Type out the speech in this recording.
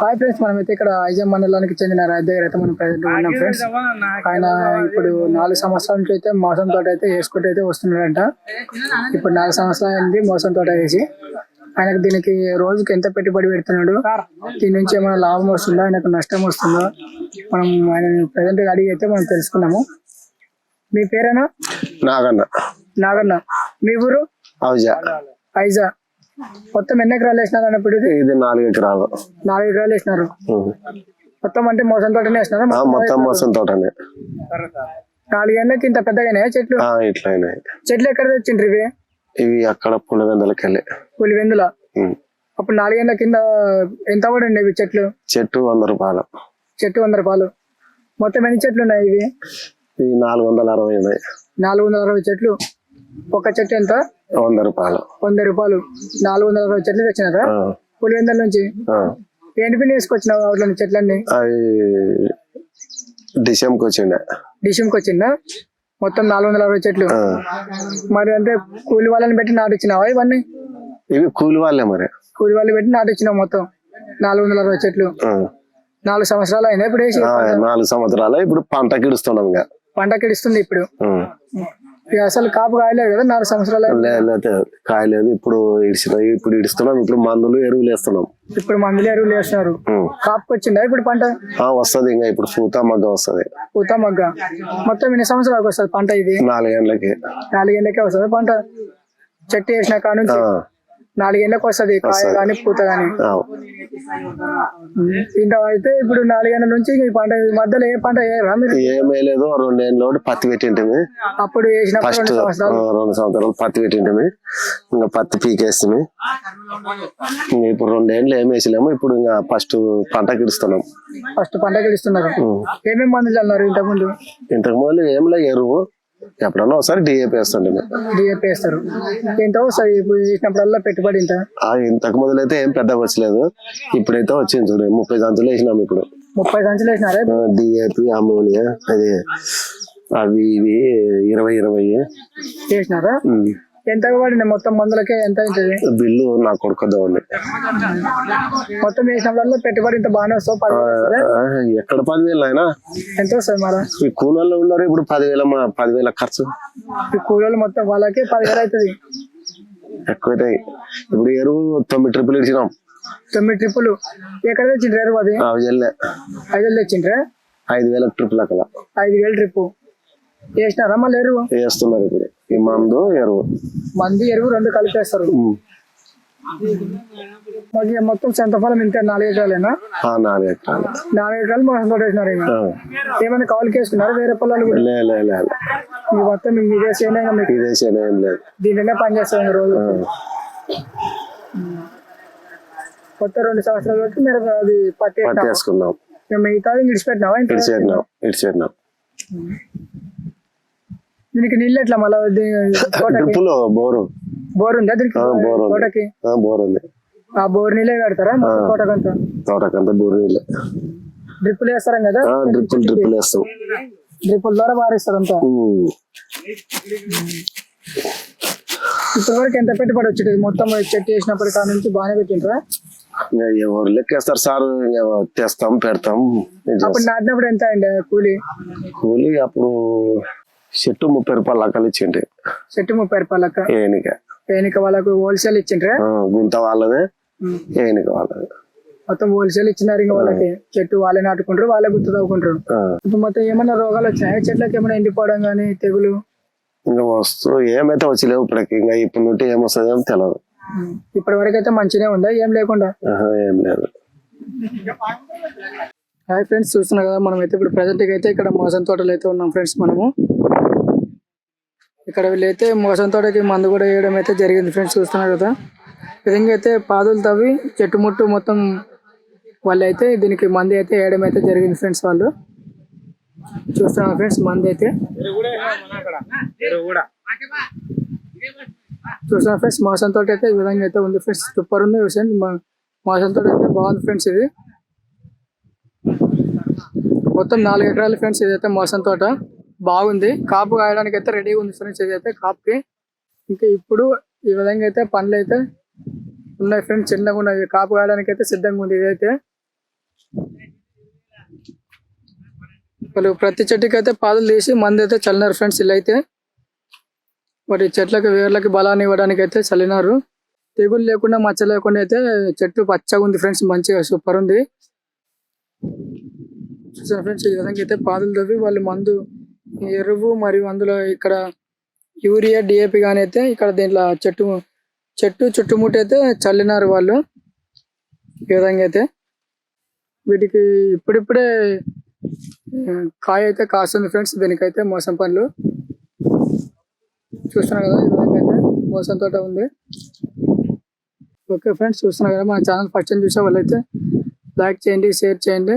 Hi friends మనమైతే ఇక్కడ ఐజం మండలానికి చెందిన రైతు దగ్గర అయితే మనం ప్రజెంట్ ఉన్నాం ఫ్రెండ్స్ ఆయన ఇప్పుడు నాలుగు సంవత్సరాల నుంచి అయితే మోసం తోట అయితే వేసుకుంటూ అయితే వస్తున్నాడంట. ఇప్పుడు నాలుగు సంవత్సరాలు అయింది మోసం తోట వేసి ఆయనకు దీనికి రోజుకి ఎంత పెట్టుబడి పెడుతున్నాడు? దీని నుంచి ఏమైనా లాభం వస్తుందా? ఆయనకు నష్టం వస్తుందా? మనం ఆయన ప్రజెంట్ అడిగి అయితే మనం తెలుసుకున్నాము మీ పేరేనా నాగన్న. నాగన్న. మీ ఊరు? అవుజా ఐజా మొత్తం ఎన్ని ఎకరాలు వేసినారు అన్నప్పుడు ఇది ఇది నాలుగు ఎకరాలు. నాలుగు ఎకరాలు వేసినారు. మొత్తం అంటే మోసం తోటనే వేసినారా? ఆ, మొత్తం మోసం తోటనే. నాలుగేళ్ళకి ఇంత పెద్దగానే చెట్లు? ఆ, ఇట్లా చెట్లు ఎక్కడ తెచ్చిండ్రు ఇవి? ఇవి అక్కడ పులివెందులకి వెళ్ళి పులివెందుల. అప్పుడు నాలుగేళ్ళ కింద ఎంత పడండి ఇవి చెట్లు? చెట్టు వంద రూపాయలు. చెట్టు వంద రూపాయలు. మొత్తం ఎన్ని చెట్లు ఉన్నాయి ఇవి? ఇవి నాలుగు వందల అరవై ఉన్నాయి. నాలుగు వందల అరవై చెట్లు. ఒక చెట్టు ఎంత? వంద రూపాయలు. వంద రూపాయలు. నాలుగు వందల అరవై చెట్లు తెచ్చినారా? పులివెందుల నుంచి. ఏంటి పిన్ని వేసుకొచ్చినావు వాటిలో చెట్లన్నీ? అవి డిసెంబర్కి వచ్చిండే. డిషింకి వచ్చిందా? మొత్తం నాలుగు వందల అరవై చెట్లు. మరి అంటే కూలి వాళ్ళని పెట్టి నాటిచ్చినావా ఇవన్నీ? ఇవి కూలి వాళ్ళే మరి. కూలి వాళ్ళు పెట్టి నాటిచ్చినావు మొత్తం. నాలుగు వందల అరవై చెట్లు. నాలుగు సంవత్సరాలు అయినా ఇప్పుడు నాలుగు సంవత్సరాలు. ఇప్పుడు పంటకి ఇడుస్తున్నాం ఇంకా. పంటకి ఇస్తుంది ఇప్పుడు. అసలు కాపు కాయలేదు కదా నాలుగు సంవత్సరాలు కాయలేదు. ఇప్పుడు ఇడిచిన ఇప్పుడు ఇడుస్తున్నాం. ఇప్పుడు మందులు ఎరువులు వేస్తున్నాం. ఇప్పుడు మందులు ఎరువులు వేస్తున్నారు. ఉం. కాపుకి వచ్చిందా ఇప్పుడు పంట? వస్తది ఇంకా. ఇప్పుడు పూత మగ్గ వస్తది. పూత మగ్గ. మొత్తం ఎన్ని సంవత్సరాలకు వస్తుంది పంట ఇది? నాలుగేళ్ళకి నాలుగేళ్ళకే వస్తుంది పంట? చెట్టు వేసిన ఆ, నాలుగేళ్ళకి వస్తుంది కాయ కానీ పూత కానీ. ఇంత అయితే ఇప్పుడు నాలుగేళ్ళ నుంచి ఈ పంట మధ్యలో ఏ పంట వేయరా మీరు? ఏమీ లేదు రెండేళ్ళు పత్తి పెట్టింటిమి. అప్పుడు వేసినప్పుడు ఫస్ట్ రెండు సంవత్సరాలు. రెండు పత్తి పెట్టింటిమి. ఇంకా పత్తి పీకేస్తుంది ఇప్పుడు రెండేళ్ళు ఏం వేసలేము ఇప్పుడు ఇంకా ఫస్ట్ పంటకి ఇడుస్తున్నాం ఫస్ట్ పంటకి ఇస్తున్నారు ఏమేమి మందులు చల్లారు ఇంతకుముందు? ఇంతకు ముందు ఏం లే ఎరువు. ఎప్పుడన్నా ఒకసారి డిఏపి వేస్తుంటే డిఏపి వేస్తారు. ఎంత వేసినప్పుడల్లా పెట్టుబడి ఇంత ఇంతకు ముందు అయితే ఏం పెద్దగా వచ్చలేదు ఇప్పుడైతే వచ్చింది చూడు ముప్పై సంచులు వేసినాం ఇప్పుడు. ముప్పై సంచులు వేసినారా? డిఏపి అమోనియా అది అవి ఇవి ఇరవై ఇరవై. వేసినారా. ఎంత పడింది మొత్తం మందులకే ఎంత అవుతుంది? బిల్లు నా కొడుకుదో ఉంది. మొత్తం వేసినప్పుడల్లా పెట్టుబడి ఇంత బాగానే? ఆ, ఎక్కడ పదివేలు అయినా? ఎంత వస్తుంది మరి? ఈ కూలీలు ఉన్నారు ఇప్పుడు పదివేల పదివేల ఖర్చు. ఈ కూలీలు మొత్తం వాళ్ళకి పదివేలు అవుతుంది. ఎక్కువైతాయి ఇప్పుడు ఎరువు తొమ్మిది ట్రిపుల్ ఇచ్చినాం. తొమ్మిది ట్రిప్పులు ఎక్కడ తెచ్చిండ్రు ఎరువు అది? ఐదు వేలు తెచ్చిండ్రే? ఐదు వేల ట్రిపుల్ అక్కడ. ఐదు వేలు ట్రిప్పు వేసినారా మళ్ళీ ఎరువు? వేస్తున్నారు ఇప్పుడు. ఈ మందు ఎరువు. మంది ఎరువు రెండు కలిపేస్తారు. మాకు మొత్తం సంతఫలం ఇంతే నాలుగు ఎకరాలేనా నాలుగు ఎకరాలు నాలుగు ఎకరాలు ఇక. ఆ. ఏమైనా కౌలుకి వేసుకున్నారు వేరే పొలాలు. మీ మొత్తం మీ ఇదేసేనే ఇక మీకు? ఇదేసేనే ఏం లేదు. దీంట్లోనే పని చేస్తాం రోజు. కొత్త రెండు సంవత్సరాల వరకు మీరు అది వేసుకున్నాం మిగతాది విడిచిపెట్టినావా ఇడిచేద్దాం ఇడిచేద్దాం దీనికి నీళ్ళు ఎట్లా మళ్ళీ తోటకి డ్రిప్పులు బోరు బోర్. ఉందా దీనికి? బోర్ తోటకి ఆ, బోర్ ఉంది. ఆ బోర్ నీళ్ళే పెడతారా తోటకంతా తోటకంతా బోరు నీళ్ళు. డ్రిప్పులు వేస్తారం కదా? డ్రిప్పులు డ్రిప్పులు వేస్తాం. డ్రిప్పుల ద్వారా పారిస్తారు అంతా. ఇప్పటి వరకు ఎంత పెట్టుబడి వచ్చేది? మొత్తం చెట్టు వేసినప్పటి కాడ నుంచి బాగానే పెట్టిండ్రా? ఇంకా ఎవరు లెక్కేస్తారు సార్? తెస్తాం పెడతాం. అప్పుడు నాటినప్పుడు ఎంత అండి కూలి? కూలి అప్పుడు చెట్టు ముప్పై రూపాయలు లెక్కలు ఇచ్చిండ్రి. చెట్టు ముప్పై రూపాయలక్క ఏనిక. ఏనిక వాళ్ళకు హోల్సేల్ ఇచ్చిండ్రా? ఆ, గుంత వాళ్ళదే ఏనిక వాళ్ళదే. మొత్తం హోల్సేల్ ఇచ్చినారు ఇంకా వాళ్ళకి. చెట్టు వాళ్ళే నాటుకుంటారు వాళ్ళే గుర్తు తవ్వుకుంటారు ఇప్పుడు మొత్తం ఏమైనా రోగాలు వచ్చినాయా? చెట్లకి ఏమైనా ఎండిపోవడం కానీ తెగులు? ఇంకా వస్తూ ఏమైతే వచ్చలేవు ఇప్పటికి. ఇంకా ఇప్పుడు నుండి ఏమొస్తుంది ఏమో తెలియదు ఇప్పటి వరకు అయితే మంచిగానే ఉందా? ఏం లేకుండా? ఏం లేదు. హాయ్ ఫ్రెండ్స్ చూస్తున్నా కదా మనం అయితే ఇప్పుడు ప్రజెంట్ అయితే ఇక్కడ మోసం తోటలు అయితే ఉన్నాం ఫ్రెండ్స్ మనము. ఇక్కడ వీళ్ళైతే మోసం తోటకి మందు కూడా వేయడం అయితే జరిగింది ఫ్రెండ్స్ చూస్తున్నారు కదా. ఈ విధంగా అయితే పాదులు తవ్వి చెట్టు ముట్టు మొత్తం వాళ్ళు అయితే దీనికి మంది అయితే వేయడం అయితే జరిగింది ఫ్రెండ్స్ వాళ్ళు. చూస్తున్నారు ఫ్రెండ్స్ మంది అయితే. చూస్తున్నారు ఫ్రెండ్స్ మోసం తోట అయితే ఈ విధంగా అయితే ఉంది ఫ్రెండ్స్ సూపర్ ఉంది మోసం తోట అయితే బాగుంది ఫ్రెండ్స్ ఇది. మొత్తం నాలుగు ఎకరాలు ఫ్రెండ్స్ ఇదైతే మోసం తోట. బాగుంది. కాపు కాయడానికి అయితే రెడీగా ఉంది ఫ్రెండ్స్ ఇదైతే కాపుకి. ఇంకా ఇప్పుడు ఈ విధంగా అయితే పండ్లు అయితే ఉన్నాయి ఫ్రెండ్స్ చిన్నగా ఉన్నాయి. కాపు కాయడానికి అయితే సిద్ధంగా ఉంది ఇదైతే. వాళ్ళు ప్రతి చెట్టుకి అయితే పాదులు తీసి మంది అయితే చల్లినారు ఫ్రెండ్స్ ఇలా అయితే వాటి చెట్లకు వేర్లకి బలాన్ని ఇవ్వడానికి అయితే చల్లినారు. తెగులు లేకుండా మచ్చ లేకుండా అయితే చెట్టు పచ్చగా ఉంది ఫ్రెండ్స్ మంచిగా సూపర్ ఉంది. చూసారు ఫ్రెండ్స్ ఈ విధంగా అయితే పాదులు తవ్వి వాళ్ళు మందు ఎరువు మరియు అందులో ఇక్కడ యూరియా డిఏపి కానీ అయితే ఇక్కడ దీంట్లో చెట్టు చెట్టు చుట్టుముట్టు అయితే చల్లినారు వాళ్ళు. ఈ విధంగా అయితే వీటికి ఇప్పుడిప్పుడే కాయ అయితే కాస్తుంది ఫ్రెండ్స్ దీనికైతే మోసం పనులు. చూస్తున్నారు కదా ఈ విధంగా అయితే మోసం తోట ఉంది. ఓకే ఫ్రెండ్స్ చూస్తున్నారు కదా మన ఛానల్ ఫస్ట్ టైం చూసే వాళ్ళైతే లైక్ చేయండి షేర్ చేయండి.